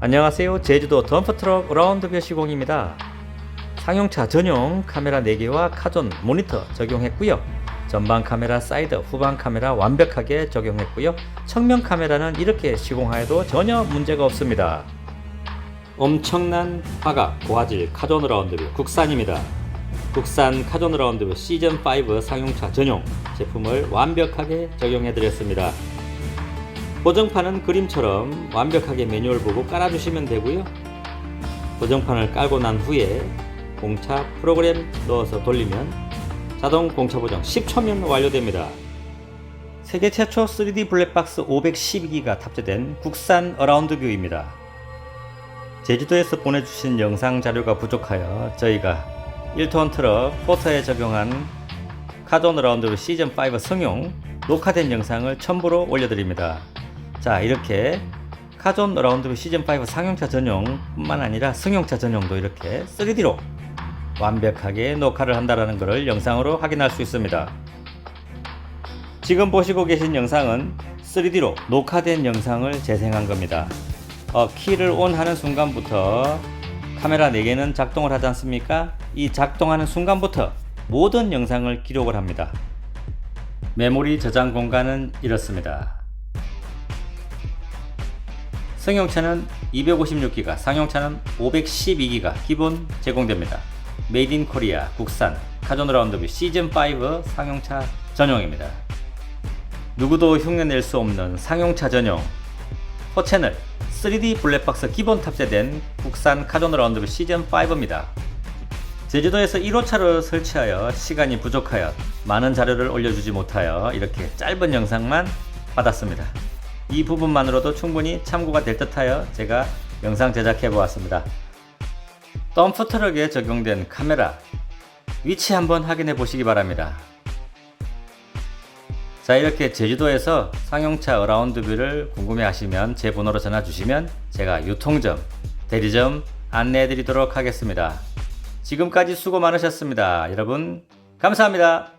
안녕하세요. 제주도 덤프트럭 라운드뷰 시공입니다. 상용차 전용 카메라 4개와 카존 모니터 적용했고요. 전방 카메라, 사이드, 후방 카메라 완벽하게 적용했고요. 측면 카메라는 이렇게 시공하여도 전혀 문제가 없습니다. 엄청난 화각, 고화질 카존 라운드뷰 국산입니다. 국산 카존 라운드뷰 시즌5 상용차 전용 제품을 완벽하게 적용해 드렸습니다. 고정판은 그림처럼 완벽하게 매뉴얼 보고 깔아주시면 되고요. 고정판을 깔고 난 후에 공차 프로그램 넣어서 돌리면 자동 공차 보정 10초면 완료됩니다. 세계 최초 3D 블랙박스 512기가 탑재된 국산 어라운드 뷰입니다. 제주도에서 보내주신 영상 자료가 부족하여 저희가 1톤 트럭 포터에 적용한 카존 어라운드 시즌5 승용 녹화된 영상을 첨부로 올려드립니다. 자 이렇게 카존 어라운드 시즌5 상용차 전용 뿐만 아니라 승용차 전용도 이렇게 3D로 완벽하게 녹화를 한다는 것을 영상으로 확인할 수 있습니다. 지금 보시고 계신 영상은 3D로 녹화된 영상을 재생한 겁니다. 어, 키를 ON 하는 순간부터 카메라 4개는 작동을 하지 않습니까? 이 작동하는 순간부터 모든 영상을 기록을 합니다. 메모리 저장 공간은 이렇습니다. 승용차는 256기가, 상용차는 512기가 기본 제공됩니다. 메이드 인 코리아 국산 카존 라운드뷰 시즌5 상용차 전용입니다. 누구도 흉내낼 수 없는 상용차 전용 4채널 3D 블랙박스 기본 탑재된 국산 카존 라운드뷰 시즌5입니다. 제주도에서 1호차를 설치하여 시간이 부족하여 많은 자료를 올려주지 못하여 이렇게 짧은 영상만 받았습니다. 이 부분만으로도 충분히 참고가 될 듯하여 제가 영상 제작해 보았습니다. 덤프트럭에 적용된 카메라 위치 한번 확인해 보시기 바랍니다. 자 이렇게 제주도에서 상용차 어라운드 뷰를 궁금해 하시면 제 번호로 전화 주시면 제가 유통점, 대리점 안내해 드리도록 하겠습니다. 지금까지 수고 많으셨습니다. 여러분 감사합니다.